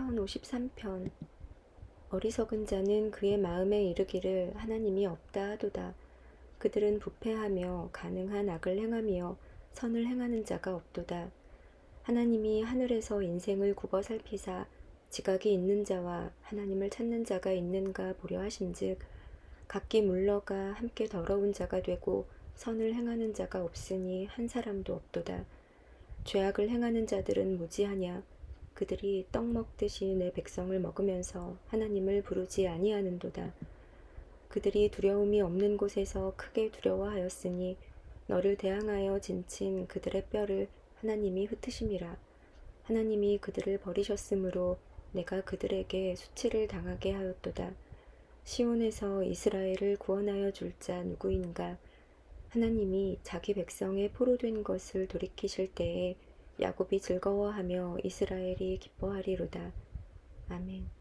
시편 53편 어리석은 자는 그의 마음에 이르기를 하나님이 없다 하도다. 그들은 부패하며 가능한 악을 행하며 선을 행하는 자가 없도다. 하나님이 하늘에서 인생을 굽어 살피사 지각이 있는 자와 하나님을 찾는 자가 있는가 보려 하신즉 각기 물러가 함께 더러운 자가 되고 선을 행하는 자가 없으니 한 사람도 없도다. 죄악을 행하는 자들은 무지하냐 그들이 떡 먹듯이 내 백성을 먹으면서 하나님을 부르지 아니하는도다. 그들이 두려움이 없는 곳에서 크게 두려워하였으니 너를 대항하여 진친 그들의 뼈를 하나님이 흩으심이라. 하나님이 그들을 버리셨으므로 내가 그들에게 수치를 당하게 하였도다. 시온에서 이스라엘을 구원하여 줄 자 누구인가? 하나님이 자기 백성의 포로된 것을 돌이키실 때에 야곱이 즐거워하며 이스라엘이 기뻐하리로다. 아멘.